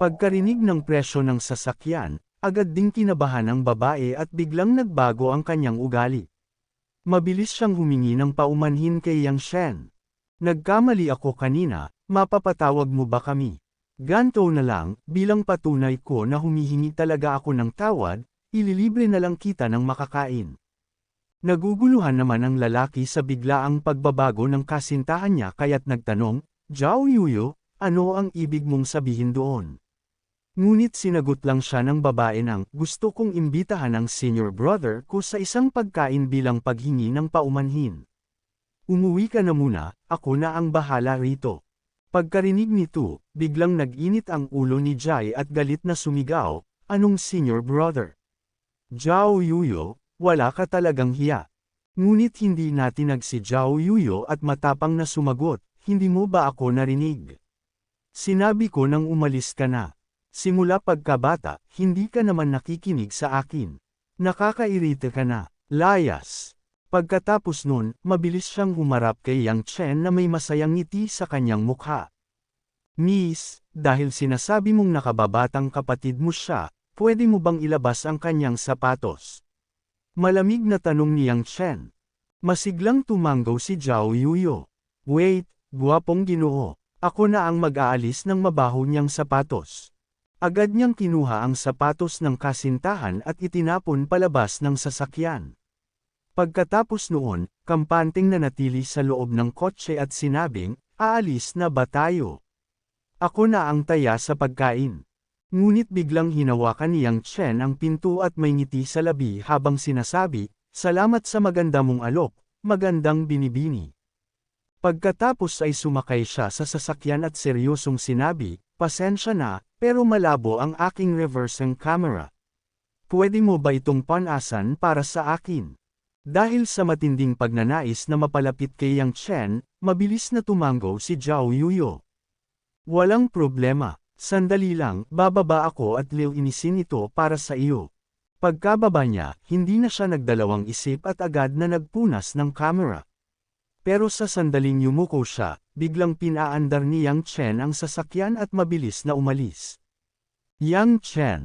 Pagkarinig ng presyo ng sasakyan, agad ding kinabahan ang babae at biglang nagbago ang kanyang ugali. Mabilis siyang humingi ng paumanhin kay Yang Shen. Nagkamali ako kanina, mapapatawag mo ba kami? Ganto na lang, bilang patunay ko na humihingi talaga ako ng tawad, ililibre na lang kita ng makakain. Naguguluhan naman ang lalaki sa biglaang pagbabago ng kasintahan niya kaya't nagtanong, Zhao Yuyo, ano ang ibig mong sabihin doon? Ngunit sinagot lang siya ng babae ng, gusto kong imbitahan ang senior brother ko sa isang pagkain bilang paghingi ng paumanhin. Umuwi ka na muna, ako na ang bahala rito. Pagkarinig nito, biglang nag-init ang ulo ni Jai at galit na sumigaw, anong senior brother? Zhao Yuyo, wala ka talagang hiya. Ngunit hindi natinag si Zhao Yuyo at matapang na sumagot, hindi mo ba ako narinig? Sinabi ko nang umalis ka na. Simula pagkabata, hindi ka naman nakikinig sa akin. Nakakairita ka na, layas. Pagkatapos nun, mabilis siyang humarap kay Yang Chen na may masayang ngiti sa kanyang mukha. Miss, dahil sinasabi mong nakababatang kapatid mo siya, pwede mo bang ilabas ang kanyang sapatos? Malamig na tanong ni Yang Chen. Masiglang tumanggaw si Zhao Yuyo. Wait, guwapong ginoo. Ako na ang mag-aalis ng mabaho niyang sapatos. Agad niyang kinuha ang sapatos ng kasintahan at itinapon palabas ng sasakyan. Pagkatapos noon, kampanteng nanatili sa loob ng kotse at sinabing, aalis na ba tayo? Ako na ang taya sa pagkain. Ngunit biglang hinawakan niyang Chen ang pinto at may ngiti sa labi habang sinasabi, Salamat sa maganda mong alok, magandang binibini. Pagkatapos ay sumakay siya sa sasakyan at seryosong sinabi, Pasensya na, pero malabo ang aking reversing camera. Pwede mo ba itong panasan para sa akin? Dahil sa matinding pagnanais na mapalapit kay Yang Chen, mabilis na tumango si Zhao Yuyo. Walang problema, sandali lang, bababa ako at lilinisin ito para sa iyo. Pagkababa niya, hindi na siya nagdalawang isip at agad na nagpunas ng camera. Pero sa sandaling yumuko siya, biglang pinaandar ni Yang Chen ang sasakyan at mabilis na umalis. Yang Chen,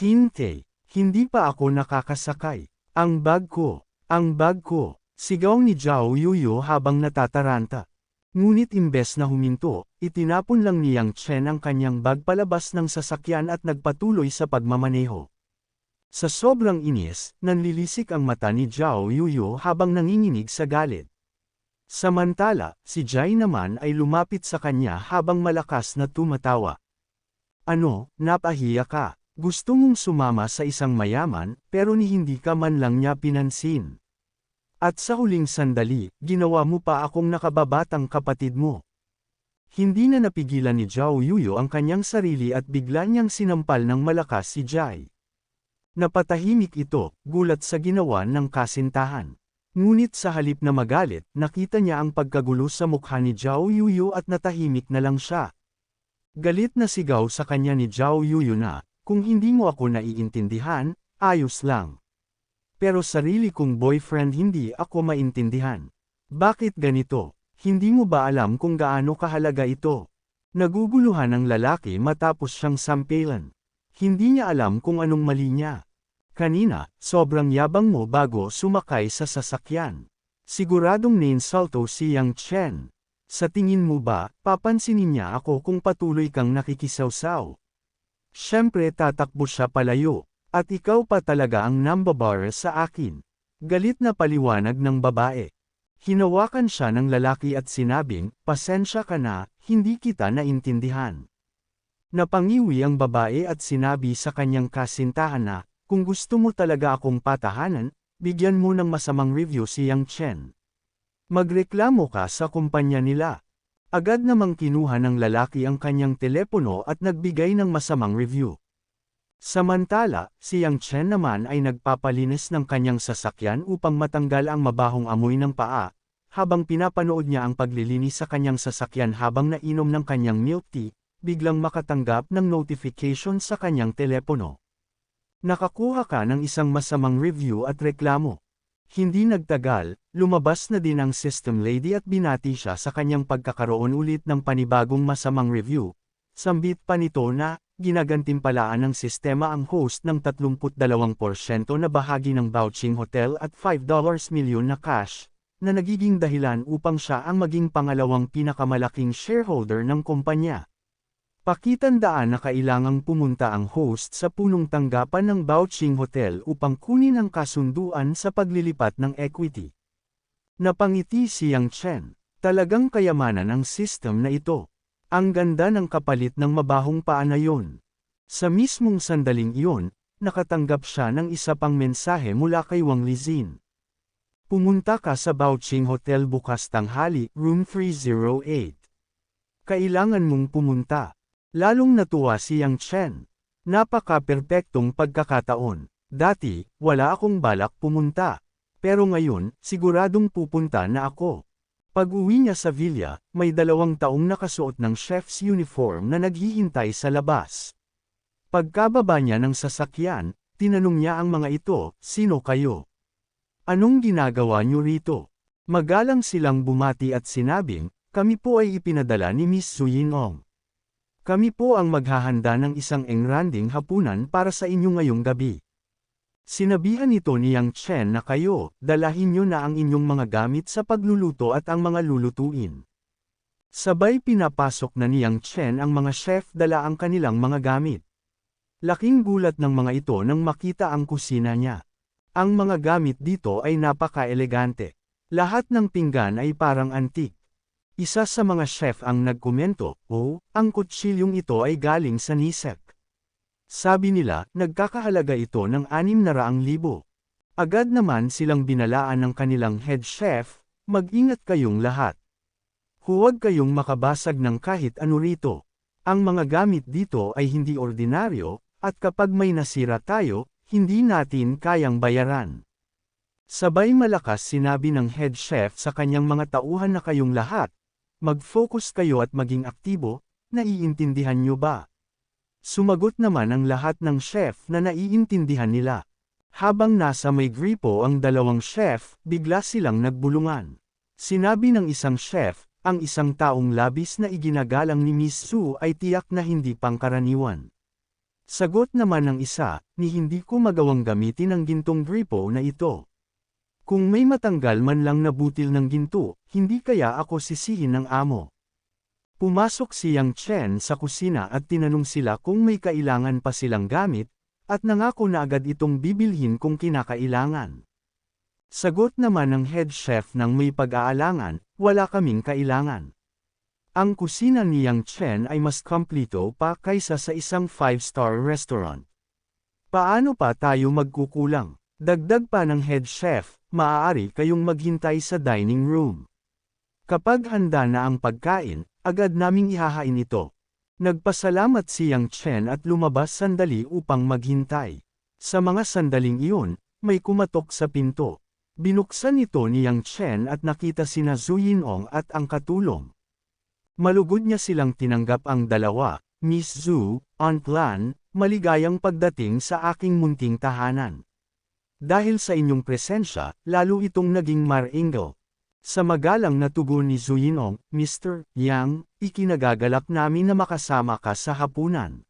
hinte, hindi pa ako nakakasakay. Ang bag ko, ang bag ko, sigaw ni Zhao Yuyo habang natataranta. Ngunit imbes na huminto, itinapon lang ni Yang Chen ang kanyang bag palabas ng sasakyan at nagpatuloy sa pagmamaneho. Sa sobrang inis, nanlilisik ang mata ni Zhao Yuyo habang nanginginig sa galit. Samantala, si Jai naman ay lumapit sa kanya habang malakas na tumatawa. Ano, napahiya ka? Gusto mong sumama sa isang mayaman, pero ni hindi ka man lang niya pinansin. At sa huling sandali, ginawa mo pa akong nakababatang kapatid mo. Hindi na napigilan ni Zhao Yuyo ang kanyang sarili at bigla niyang sinampal ng malakas si Jai. Napatahimik ito, gulat sa ginawa ng kasintahan. Ngunit sa halip na magalit, nakita niya ang pagkagulo sa mukha ni Zhao Yuyo at natahimik na lang siya. Galit na sigaw sa kanya ni Zhao Yuyo na, kung hindi mo ako naiintindihan, ayos lang pero sarili kong boyfriend hindi ako maintindihan. Bakit ganito? Hindi mo ba alam kung gaano kahalaga ito? Naguguluhan ang lalaki matapos siyang sampilan. Hindi niya alam kung anong mali niya. Kanina, sobrang yabang mo bago sumakay sa sasakyan. Siguradong ninsalto si Yang Chen. Sa tingin mo ba, papansinin niya ako kung patuloy kang nakikisawsaw? Siyempre tatakbo siya palayo. At ikaw pa talaga ang nambabar sa akin. Galit na paliwanag ng babae. Hinawakan siya ng lalaki at sinabing, pasensya ka na, hindi kita naintindihan. Napangiwi ang babae at sinabi sa kanyang kasintahan na, kung gusto mo talaga akong patahanan, bigyan mo ng masamang review si Yang Chen. Magreklamo ka sa kumpanya nila. Agad namang kinuha ng lalaki ang kanyang telepono at nagbigay ng masamang review. Samantala, si Yang Chen naman ay nagpapalinis ng kanyang sasakyan upang matanggal ang mabahong amoy ng paa, habang pinapanood niya ang paglilinis sa kanyang sasakyan habang nainom ng kanyang milk tea, biglang makatanggap ng notification sa kanyang telepono. Nakakuha ka ng isang masamang review at reklamo. Hindi nagtagal, lumabas na din ang system lady at binati siya sa kanyang pagkakaroon ulit ng panibagong masamang review, Sambit pa nito na, ginagantimpalaan ng sistema ang host ng 32% na bahagi ng vouching hotel at $5 milyon na cash, na nagiging dahilan upang siya ang maging pangalawang pinakamalaking shareholder ng kumpanya. Pakitandaan na kailangang pumunta ang host sa punong tanggapan ng vouching hotel upang kunin ang kasunduan sa paglilipat ng equity. Napangiti si Yang Chen. Talagang kayamanan ang system na ito. Ang ganda ng kapalit ng mabahong paa na yun. Sa mismong sandaling iyon, nakatanggap siya ng isa pang mensahe mula kay Wang Lizin. Pumunta ka sa Bouching Hotel bukas tanghali, room 308. Kailangan mong pumunta. Lalong natuwa si Yang Chen. Napaka-perpektong pagkakataon. Dati, wala akong balak pumunta. Pero ngayon, siguradong pupunta na ako. Pag-uwi niya sa villa, may dalawang taong nakasuot ng chef's uniform na naghihintay sa labas. Pagkababa niya ng sasakyan, tinanong niya ang mga ito, sino kayo? Anong ginagawa niyo rito? Magalang silang bumati at sinabing, kami po ay ipinadala ni Miss Suyin Ong. Kami po ang maghahanda ng isang engranding hapunan para sa inyo ngayong gabi. Sinabihan nito ni Yang Chen na kayo, dalahin nyo na ang inyong mga gamit sa pagluluto at ang mga lulutuin. Sabay pinapasok na ni Yang Chen ang mga chef dala ang kanilang mga gamit. Laking gulat ng mga ito nang makita ang kusina niya. Ang mga gamit dito ay napaka-elegante. Lahat ng pinggan ay parang antik. Isa sa mga chef ang nagkomento, oh, ang kutsilyong ito ay galing sa Nisek. Sabi nila, nagkakahalaga ito ng 600,000. Agad naman silang binalaan ng kanilang head chef, mag-ingat kayong lahat. Huwag kayong makabasag ng kahit ano rito. Ang mga gamit dito ay hindi ordinaryo, at kapag may nasira tayo, hindi natin kayang bayaran. Sabay malakas sinabi ng head chef sa kanyang mga tauhan na kayong lahat, mag-focus kayo at maging aktibo, naiintindihan nyo ba? Sumagot naman ang lahat ng chef na naiintindihan nila. Habang nasa may gripo ang dalawang chef, bigla silang nagbulungan. Sinabi ng isang chef, ang isang taong labis na iginagalang ni Miss Su ay tiyak na hindi pangkaraniwan. Sagot naman ng isa, ni hindi ko magawang gamitin ang gintong gripo na ito. Kung may matanggal man lang na butil ng ginto, hindi kaya ako sisihin ng amo. Pumasok si Yang Chen sa kusina at tinanong sila kung may kailangan pa silang gamit, at nangako na agad itong bibilhin kung kinakailangan. Sagot naman ng head chef ng may pag-aalangan, wala kaming kailangan. Ang kusina ni Yang Chen ay mas kompleto pa kaysa sa isang 5-star restaurant. Paano pa tayo magkukulang? Dagdag pa ng head chef, maaari kayong maghintay sa dining room. Kapag handa na ang pagkain, Agad naming ihahain ito. Nagpasalamat si Yang Chen at lumabas sandali upang maghintay. Sa mga sandaling iyon, may kumatok sa pinto. Binuksan ito ni Yang Chen at nakita sina Zhu Yinong at ang katulong. Malugod niya silang tinanggap ang dalawa, Miss Zhu, on plan, maligayang pagdating sa aking munting tahanan. Dahil sa inyong presensya, lalo itong naging maringo. Sa magalang na tugon ni Zuyinong, Mr. Yang, ikinagagalak namin na makasama ka sa hapunan.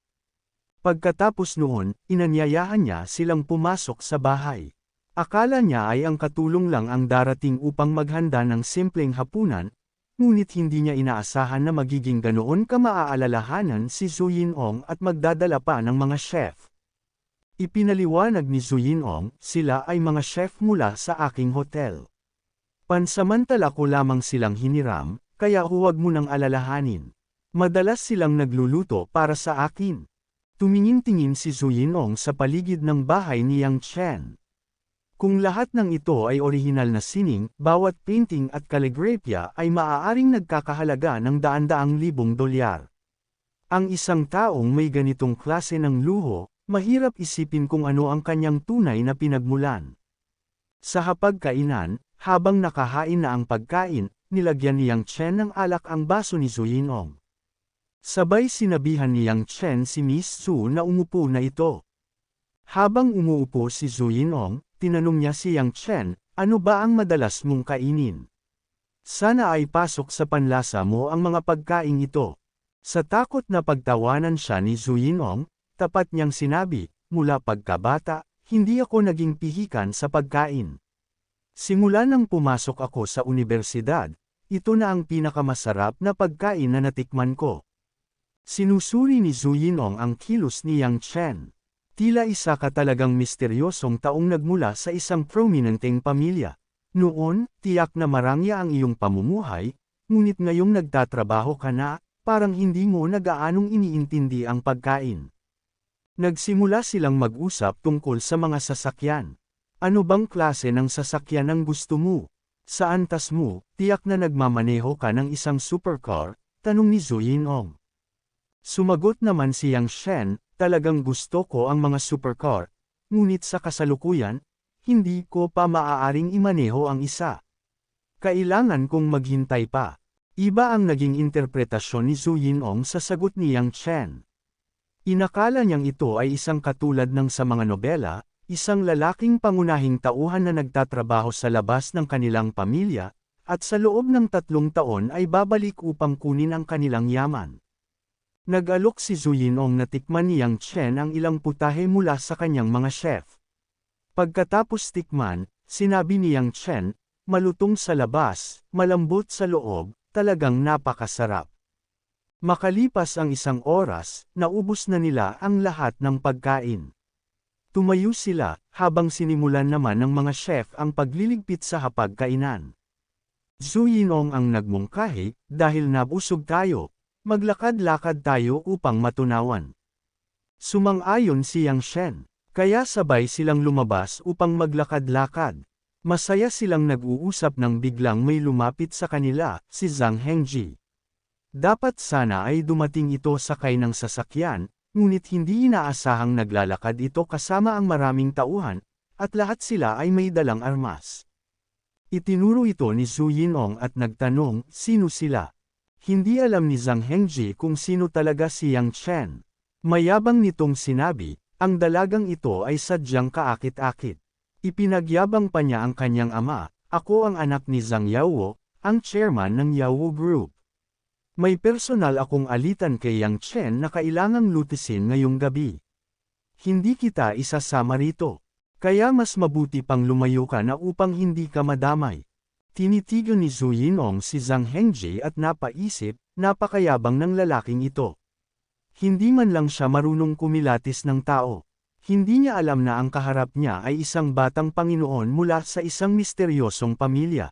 Pagkatapos noon, inanyayahan niya silang pumasok sa bahay. Akala niya ay ang katulong lang ang darating upang maghanda ng simpleng hapunan, ngunit hindi niya inaasahan na magiging ganoon ka maaalalahanan si Zuyinong at magdadala pa ng mga chef. Ipinaliwanag ni Zuyinong, sila ay mga chef mula sa aking hotel. Pansamantala ko lamang silang hiniram, kaya huwag mo nang alalahanin. Madalas silang nagluluto para sa akin. Tumingin-tingin si Zuyinong sa paligid ng bahay ni Yang Chen. Kung lahat ng ito ay orihinal na sining, bawat painting at kaligrapya ay maaaring nagkakahalaga ng daan-daang libong dolyar. Ang isang taong may ganitong klase ng luho, mahirap isipin kung ano ang kanyang tunay na pinagmulan. Sa hapagkainan, habang nakahain na ang pagkain, nilagyan ni Yang Chen ng alak ang baso ni Zuyinong. Sabay sinabihan ni Yang Chen si Miss Su na umupo na ito. Habang umuupo si Zuyinong, tinanong niya si Yang Chen, ano ba ang madalas mong kainin? Sana ay pasok sa panlasa mo ang mga pagkain ito. Sa takot na pagtawanan siya ni Zhu Yinong, tapat niyang sinabi, mula pagkabata, hindi ako naging pihikan sa pagkain. Simula nang pumasok ako sa universidad, ito na ang pinakamasarap na pagkain na natikman ko. Sinusuri ni Zhu Yinong ang kilos ni Yang Chen. Tila isa ka talagang misteryosong taong nagmula sa isang prominenteng pamilya. Noon, tiyak na marangya ang iyong pamumuhay, ngunit ngayong nagtatrabaho ka na, parang hindi mo nagaanong iniintindi ang pagkain. Nagsimula silang mag-usap tungkol sa mga sasakyan. Ano bang klase ng sasakyan ang gusto mo? Sa antas mo, tiyak na nagmamaneho ka ng isang supercar, tanong ni Zhu Yinong. Sumagot naman si Yang Shen, talagang gusto ko ang mga supercar, ngunit sa kasalukuyan, hindi ko pa maaaring imaneho ang isa. Kailangan kong maghintay pa. Iba ang naging interpretasyon ni Zhu Yinong sa sagot ni Yang Chen. Inakala niyang ito ay isang katulad ng sa mga nobela, isang lalaking pangunahing tauhan na nagtatrabaho sa labas ng kanilang pamilya, at sa loob ng tatlong taon ay babalik upang kunin ang kanilang yaman. Nag-alok si Zhu Yinong na tikman ni Yang Chen ang ilang putahe mula sa kanyang mga chef. Pagkatapos tikman, sinabi ni Yang Chen, malutong sa labas, malambot sa loob, talagang napakasarap. Makalipas ang isang oras, naubos na nila ang lahat ng pagkain. Tumayo sila, habang sinimulan naman ng mga chef ang pagliligpit sa hapagkainan. Zhu Yinong ang nagmungkahi, dahil nabusog tayo, Maglakad-lakad tayo upang matunawan. Sumang-ayon si Yang Shen, kaya sabay silang lumabas upang maglakad-lakad. Masaya silang nag-uusap nang biglang may lumapit sa kanila, si Zhang Hengji. Dapat sana ay dumating ito sakay ng sasakyan, ngunit hindi inaasahang naglalakad ito kasama ang maraming tauhan, at lahat sila ay may dalang armas. Itinuro ito ni Zhu Yinong at nagtanong, sino sila? Hindi alam ni Zhang Hengji kung sino talaga si Yang Chen. Mayabang nitong sinabi, ang dalagang ito ay sadyang kaakit-akit. Ipinagyabang pa niya ang kanyang ama, ako ang anak ni Zhang Yawo, ang chairman ng Yawo Group. May personal akong alitan kay Yang Chen na kailangang lutisin ngayong gabi. Hindi kita isasama rito. Kaya mas mabuti pang lumayo ka na upang hindi ka madamay. Tinitigan ni Zhu Yinong si Zhang Hengji at napaisip, napakayabang ng lalaking ito. Hindi man lang siya marunong kumilatis ng tao. Hindi niya alam na ang kaharap niya ay isang batang Panginoon mula sa isang misteryosong pamilya.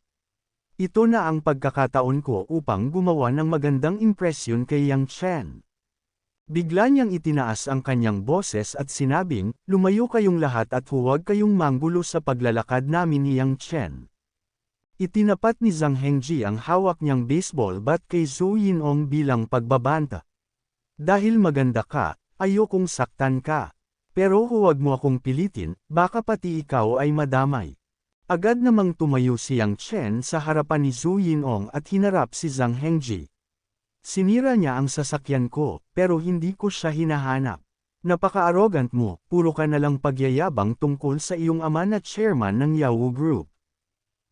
Ito na ang pagkakataon ko upang gumawa ng magandang impresyon kay Yang Chen. Bigla niyang itinaas ang kanyang boses at sinabing, lumayo kayong lahat at huwag kayong manggulo sa paglalakad namin ni Yang Chen. Itinapat ni Zhang Hengji ang hawak niyang baseball bat kay Zhou Yinong bilang pagbabanta. Dahil maganda ka, ayokong saktan ka. Pero huwag mo akong pilitin, baka pati ikaw ay madamay. Agad namang tumayo si Yang Chen sa harapan ni Zhou Yinong at hinarap si Zhang Hengji. Sinira niya ang sasakyan ko, pero hindi ko siya hinahanap. Napaka-arrogant mo, puro ka nalang pagyayabang tungkol sa iyong ama na chairman ng Yahoo Group.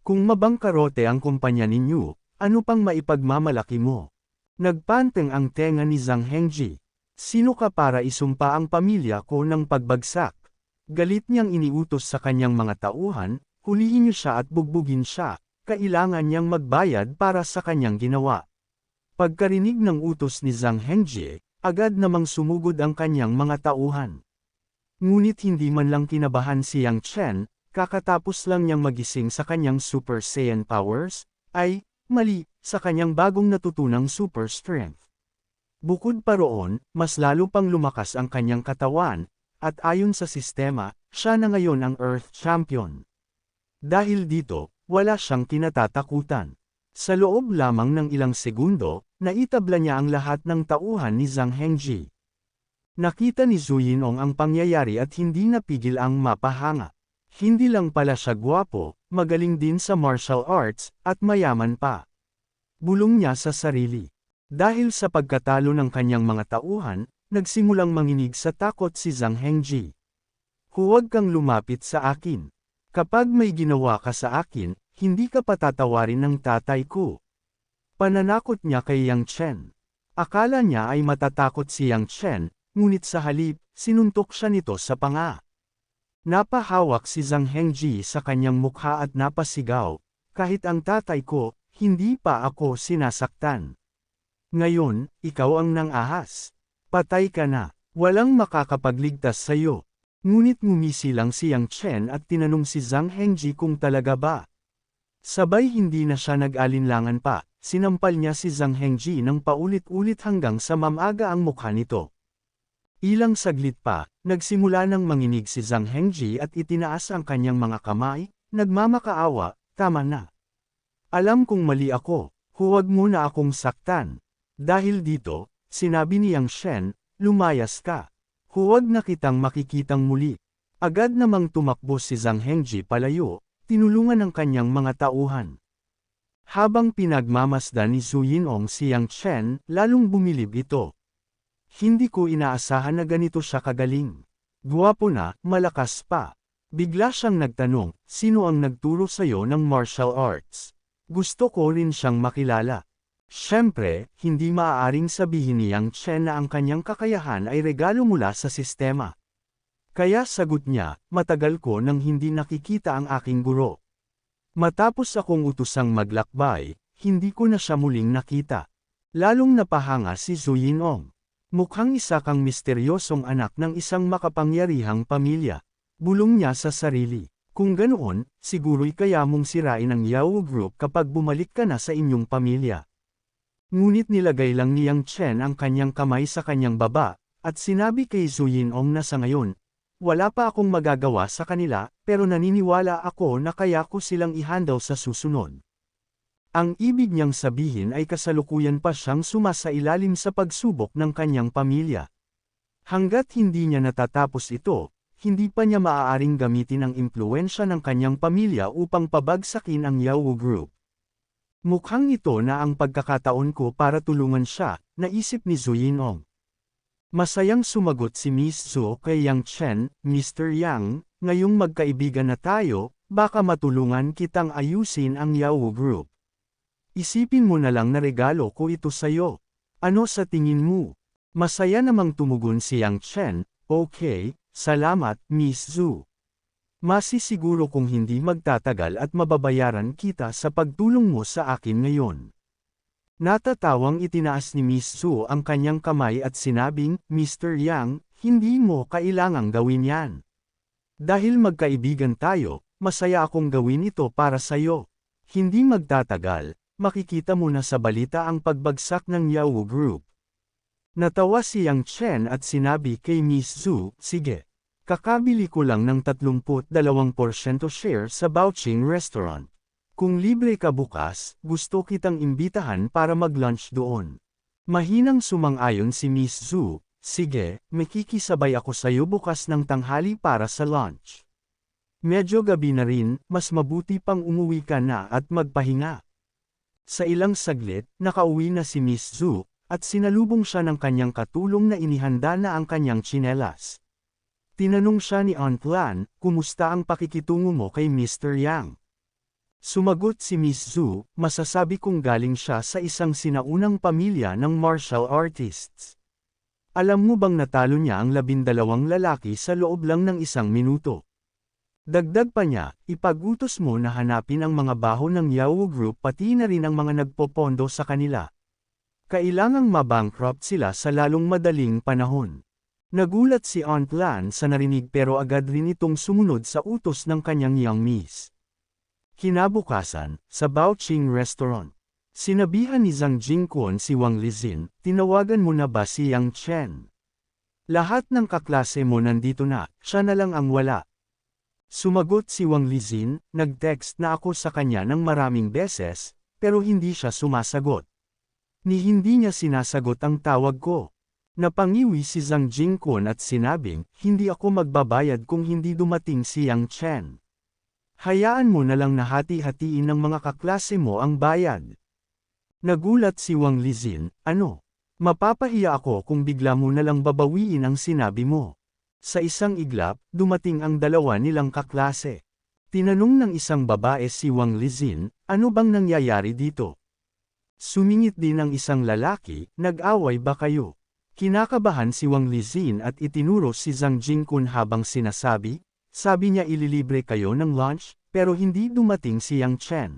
Kung mabangkarote ang kumpanya ninyo, ano pang maipagmamalaki mo? Nagpanteng ang tenga ni Zhang Hengji. Sino ka para isumpa ang pamilya ko ng pagbagsak? Galit niyang iniutos sa kanyang mga tauhan, hulihin niyo siya at bugbugin siya, kailangan niyang magbayad para sa kanyang ginawa. Pagkarinig ng utos ni Zhang Hengji, agad namang sumugod ang kanyang mga tauhan. Ngunit hindi man lang kinabahan si Yang Chen, kakatapos lang niyang magising sa kanyang Super Saiyan powers, ay, mali, sa kanyang bagong natutunang super strength. Bukod pa roon, mas lalo pang lumakas ang kanyang katawan, at ayon sa sistema, siya na ngayon ang Earth Champion. Dahil dito, wala siyang kinatatakutan. Sa loob lamang ng ilang segundo, naitabla niya ang lahat ng tauhan ni Zhang Hengji. Nakita ni Zhu Yinong ang pangyayari at hindi napigil ang mapahanga. Hindi lang pala siya gwapo, magaling din sa martial arts, at mayaman pa. Bulong niya sa sarili. Dahil sa pagkatalo ng kanyang mga tauhan, nagsimulang manginig sa takot si Zhang Hengji. Huwag kang lumapit sa akin. Kapag may ginawa ka sa akin, hindi ka patatawarin ng tatay ko. Pananakot niya kay Yang Chen. Akala niya ay matatakot si Yang Chen, ngunit sa halip, sinuntok siya nito sa panga. Napahawak si Zhang Hengji sa kanyang mukha at napasigaw, kahit ang tatay ko, hindi pa ako sinasaktan. Ngayon, ikaw ang nang-ahas. Patay ka na, walang makakapagligtas sa iyo. Ngunit ngumisi lang si Yang Chen at tinanong si Zhang Hengji kung talaga ba. Sabay hindi na siya nag-alinlangan pa, sinampal niya si Zhang Hengji ng paulit-ulit hanggang sa mamaga ang mukha nito. Ilang saglit pa, nagsimula ng manginig si Zhang Hengji at itinaas ang kanyang mga kamay, nagmamakaawa, tama na. Alam kong mali ako, huwag mo na akong saktan. Dahil dito, sinabi ni Yang Shen, lumayas ka. Huwag na kitang makikitang muli. Agad namang tumakbo si Zhang Hengji palayo, tinulungan ng kanyang mga tauhan. Habang pinagmamasdan ni Zhu Yinong si Yang Chen, lalong bumilib ito. Hindi ko inaasahan na ganito siya kagaling. Guwapo na, malakas pa. Bigla siyang nagtanong, sino ang nagturo sa'yo ng martial arts? Gusto ko rin siyang makilala. Siyempre, hindi maaaring sabihin ni Yang Chen na ang kanyang kakayahan ay regalo mula sa sistema. Kaya sagot niya, matagal ko nang hindi nakikita ang aking guro. Matapos akong utusang maglakbay, hindi ko na siya muling nakita. Lalong napahanga si Zhu Yinong. Mukhang isa kang misteryosong anak ng isang makapangyarihang pamilya. Bulong niya sa sarili. Kung ganoon, siguro'y kaya mong sirain ang Yao Group kapag bumalik ka na sa inyong pamilya. Ngunit nilagay lang ni Yang Chen ang kanyang kamay sa kanyang baba, at sinabi kay Zhu Yinong na sa ngayon, wala pa akong magagawa sa kanila, pero naniniwala ako na kaya ko silang ihandle sa susunod. Ang ibig niyang sabihin ay kasalukuyan pa siyang sumasailalim sa pagsubok ng kanyang pamilya. Hanggat hindi niya natatapos ito, hindi pa niya maaaring gamitin ang impluensya ng kanyang pamilya upang pabagsakin ang Yao Group. Mukhang ito na ang pagkakataon ko para tulungan siya, naisip ni Zhu Yinong. Masayang sumagot si Miss Zhu kay Yang Chen, Mr. Yang, ngayong magkaibigan na tayo, baka matulungan kitang ayusin ang Yao Group. Isipin mo na lang na regalo ko ito sa'yo. Ano sa tingin mo? Masaya namang tumugon si Yang Chen, okay, salamat, Miss Zhu. Masisiguro kung hindi magtatagal at mababayaran kita sa pagtulong mo sa akin ngayon. Natatawang itinaas ni Miss Su ang kanyang kamay at sinabing, Mr. Yang, hindi mo kailangang gawin yan. Dahil magkaibigan tayo, masaya akong gawin ito para sa'yo. Hindi magtatagal, makikita mo na sa balita ang pagbagsak ng Yahoo Group. Natawa si Yang Chen at sinabi kay Miss Zhu, sige. Kakabili ko lang ng 32% share sa Bouching Restaurant. Kung libre ka bukas, gusto kitang imbitahan para mag-lunch doon. Mahinang sumang-ayon si Miss Zhu, sige, makikisabay ako sayo bukas ng tanghali para sa lunch. Medyo gabi na rin, mas mabuti pang umuwi ka na at magpahinga. Sa ilang saglit, nakauwi na si Miss Zhu, at sinalubong siya ng kanyang katulong na inihanda na ang kanyang tsinelas. Tinanong siya ni Aunt Lan, kumusta ang pakikitungo mo kay Mr. Yang? Sumagot si Miss Zhu, masasabi kong galing siya sa isang sinaunang pamilya ng martial artists. Alam mo bang natalo niya ang labindalawang lalaki sa loob lang ng isang minuto? Dagdag pa niya, ipag-utos mo na hanapin ang mga baho ng Yahoo Group pati na rin ang mga nagpopondo sa kanila. Kailangang mabankrupt sila sa lalong madaling panahon. Nagulat si Aunt Lan sa narinig pero agad rin itong sumunod sa utos ng kanyang young miss. Kinabukasan, sa Baoqing Restaurant. Sinabihan ni Zhang Jingquan si Wang Lizin, tinawagan mo na ba si Yang Chen? Lahat ng kaklase mo nandito na, siya na lang ang wala. Sumagot si Wang Lizin, nag-text na ako sa kanya ng maraming beses, pero hindi siya sumasagot. Ni hindi niya sinasagot ang tawag ko. Napangiwi si Zhang Jingquan at sinabing, hindi ako magbabayad kung hindi dumating si Yang Chen. Hayaan mo na lang na hati-hatiin ng mga kaklase mo ang bayad. Nagulat si Wang Lizin, ano? Mapapahiya ako kung bigla mo na lang babawiin ang sinabi mo. Sa isang iglap, dumating ang dalawa nilang kaklase. Tinanong ng isang babae si Wang Lizin, ano bang nangyayari dito? Sumingit din ang isang lalaki, nag-away ba kayo? Kinakabahan si Wang Lizin at itinuro si Zhang Jingkun habang sinasabi, sabi niya ililibre kayo ng lunch, pero hindi dumating si Yang Chen.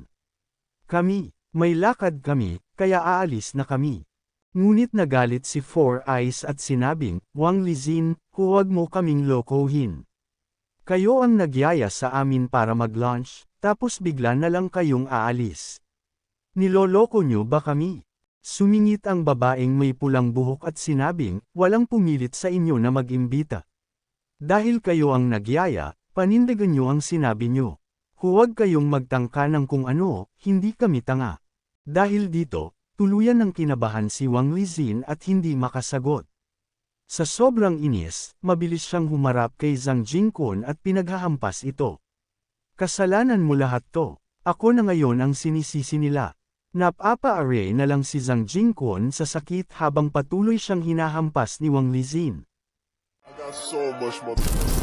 Kami, may lakad kami, kaya aalis na kami. Ngunit nagalit si Four Eyes at sinabing, Wang Lizin, huwag mo kaming lokohin. Kayo ang nagyaya sa amin para mag-lunch, tapos bigla na lang kayong aalis. Niloloko nyo ba kami? Sumingit ang babaeng may pulang buhok at sinabing, walang pumilit sa inyo na mag-imbita. Dahil kayo ang nagyaya, panindigan nyo ang sinabi nyo. Huwag kayong magtangka ng kung ano, hindi kami tanga. Dahil dito, tuluyan ng kinabahan si Wang Lizin at hindi makasagot. Sa sobrang inis, mabilis siyang humarap kay Zhang Jingkun at pinaghahampas ito. Kasalanan mo lahat to. Ako na ngayon ang sinisisi nila. Napapa-array na lang si Zhang Jingkun sa sakit habang patuloy siyang hinahampas ni Wang Lizin. I got so much motherfucking